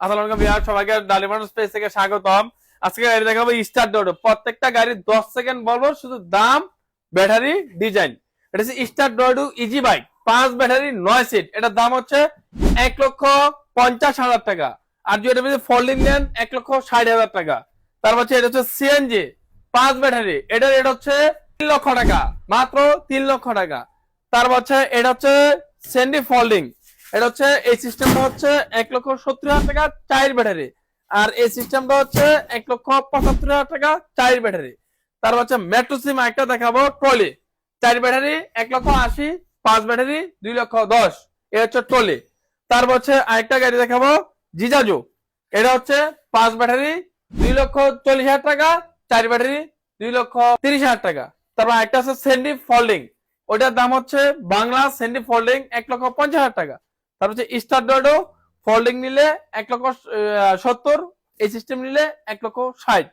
আসসালামু গাড়ি সেকেন্ড বলব, শুধু দাম ব্যাটারি ডিজাইন এটা ইজি বাইক পাঁচ ব্যাটারি এটার দাম হচ্ছে লক্ষ পঞ্চাশ হাজার টাকা। আর এটা লক্ষ ষাট হাজার টাকা। এটা হচ্ছে পাঁচ এটার রেট হচ্ছে লক্ষ টাকা। মাত্র তিন লক্ষ টাকা। তারপর হচ্ছে এটা হচ্ছে এটা হচ্ছে, এই সিস্টেমটা হচ্ছে এক লক্ষ সত্তর হাজার টাকা চার ব্যাটারি আর এই সিস্টেমটা হচ্ছে এক লক্ষ পঁচাত্তর হাজার টাকা চার ব্যাটারি তারপর হচ্ছে মেট্রো সিম একটা দেখাবো ট্রলি চার ব্যাটারি এক লক্ষ আশি, পাঁচ ব্যাটারি দুই লক্ষ দশ। এটা হচ্ছে ট্রলি তারপর হচ্ছে আরেকটা গাড়ি দেখাবো, জিজাজু। এটা হচ্ছে পাঁচ ব্যাটারি দুই লক্ষ চল্লিশ হাজার টাকা চার ব্যাটারি দুই লক্ষ তিরিশ হাজার টাকা। তারপর একটা আছে সেন্ডি ফোল্ডিং ওটার দাম হচ্ছে বাংলা সেন্ডি ফোল্ডিং এক লক্ষ পঞ্চাশ হাজার টাকা। তারপর হচ্ছে স্টার ডোডো ফোল্ডিং নিলে এক লক্ষ সত্তর, এই সিস্টেম নিলে এক লক্ষ ষাট।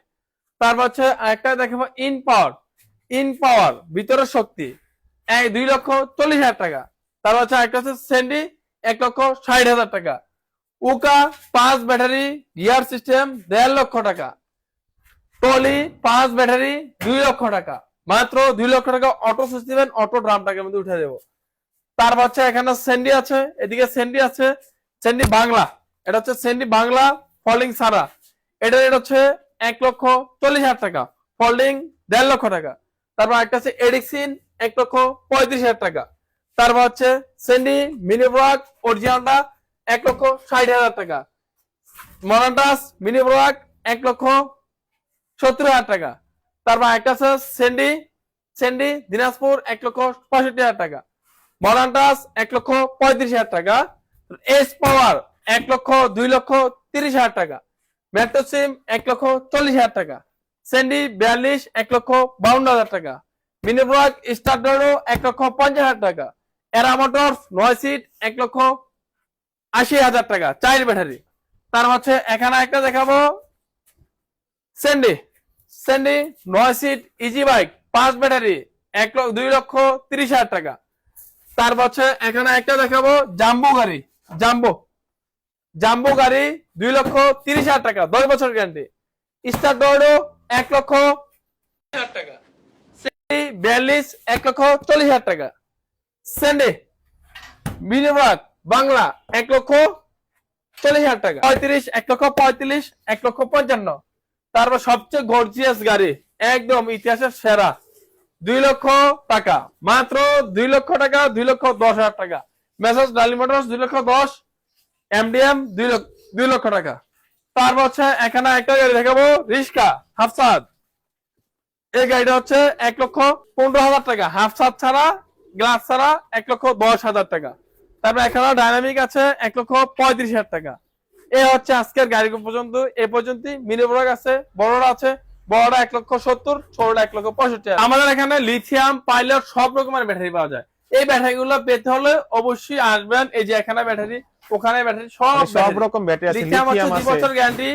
তারপর হচ্ছে একটা দেখাবো ইন পাওয়ার ইন পাওয়ার ভিতরের শক্তি এক দুই লক্ষ চল্লিশ হাজার টাকা। তারপর হচ্ছে একটা হচ্ছে সেন্ডি এক লক্ষ ষাট হাজার টাকা। উকা, পাঁচ ব্যাটারি, গিয়ার সিস্টেম দেড় লক্ষ টাকা। টলি, পাঁচ ব্যাটারি, দুই লক্ষ টাকা। মাত্র দুই লক্ষ টাকা অটো সিস্টেম অটো ড্রামটাকে মধ্যে উঠে দেবো। তারপর হচ্ছে এখানে সেন্ডি আছে, এদিকে সেন্ডি আছে সেন্ডি বাংলা। এটা হচ্ছে সেন্ডি বাংলা ফোল্ডিং সারা এটা রেট হচ্ছে এক লক্ষ চল্লিশ হাজার টাকা ফোল্ডিং দেড় লক্ষ টাকা। তারপর একটা আছে এডিক্সিন এক লক্ষ পঁয়ত্রিশ হাজার টাকা। তারপর হচ্ছে সেন্ডি মিনি ব্রাক অরিজিনালটা এক লক্ষ ষাট হাজার টাকা। মরান্টাস মিনি ব্রাক এক লক্ষ সত্তর হাজার টাকা। তারপর একটা আছে সেন্ডি সেন্ডি দিনাজপুর এক লক্ষ পঁয়ষট্টি হাজার টাকা। মরান্টাস এক লক্ষ পঁয়ত্রিশ হাজার টাকা, এস পাওয়ার এক লক্ষ দুই লক্ষ তিরিশ হাজার টাকা মেট্রো এক লক্ষ চল্লিশ হাজার টাকা সেন্ডি বিয়াল্লিশ এক লক্ষ বাউন্ন হাজার টাকা মিনি ব্লক স্টার এক লক্ষ পঞ্চাশ হাজার টাকা, এরা মোটরস নয় সিট এক লক্ষ আশি হাজার টাকা চার ব্যাটারি। তার হচ্ছে এখানে একটা দেখাবো। সেন্ডি সেন্ডি নয় সিট ইজি বাইক, পাঁচ ব্যাটারি, এক লক্ষ দুই লক্ষ তিরিশ হাজার টাকা। তারপর হচ্ছে এখানে একটা দেখাবো জাম্বো গাড়ি। জাম্বো। জাম্বো গাড়ি দুই লক্ষ তিরিশ হাজার টাকা, দশ বছর গ্যারান্টি স্টার ডোরো এক লক্ষ টাকা। বিয়াল্লিশ, এক লক্ষ চল্লিশ হাজার টাকা। সেন্ডি মিনিবাগ বাংলা, এক লক্ষ চল্লিশ হাজার টাকা। পঁয়ত্রিশ, এক লক্ষ পঁয়ত্রিশ, এক লক্ষ পঞ্চান্ন। তারপর সবচেয়ে গর্জিয়াস গাড়ি, একদম ইতিহাসের সেরা। দুই লক্ষ টাকা। মাত্র দুই লক্ষ টাকা, দুই লক্ষ দশ হাজার টাকা। মেসেজ, ডালি মোটরস, দুই লক্ষ দশ। এমডিএম, দুই লক্ষ দুই লক্ষ টাকা। তারপর হচ্ছে এখানে একটা গাড়ি দেখাবো, রিস্কা, হাফসাদ। এই গাড়িটা হচ্ছে এক লক্ষ পনেরো হাজার টাকা। হাফসাদ ছাড়া, গ্লাস ছাড়া এক লক্ষ দশ হাজার টাকা। তারপর এখানে ডাইনামিক আছে এক লক্ষ পঁয়ত্রিশ হাজার টাকা। এ হচ্ছে আজকের গাড়ি পর্যন্ত, এ পর্যন্ত মিনি ব্লক আছে, বড়রা আছে। বড়রা এক লক্ষ সত্তর ছোটরা এক লক্ষ পঁয়ষট্টি আমাদের এখানে লিথিয়াম পাইলট সব রকমের ব্যাটারি পাওয়া যায়। এই ব্যাটারি গুলো পেতে হলে অবশ্যই আসবেন। এই যে এখানে ব্যাটারি ওখানে ব্যাটারি সব সব রকম ব্যাটারি আছে লিথিয়াম দুই বছর গ্যারান্টি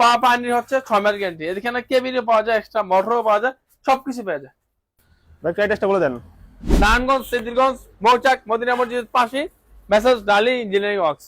পা পানির হচ্ছে ছয় মাস গ্যারান্টি এখানে কেবিনে পাওয়া যায় এক্সট্রা মোটরও পাওয়া যায় সবকিছু পাওয়া যায়। ভাই অ্যাড্রেসটা বলে দেন। নারায়ণগঞ্জ সিদ্ধিরগঞ্জ মৌচাক মদিনা মসজিদ পাশে মেসেজ ডালি ইঞ্জিনিয়ারিং ওয়ার্কস।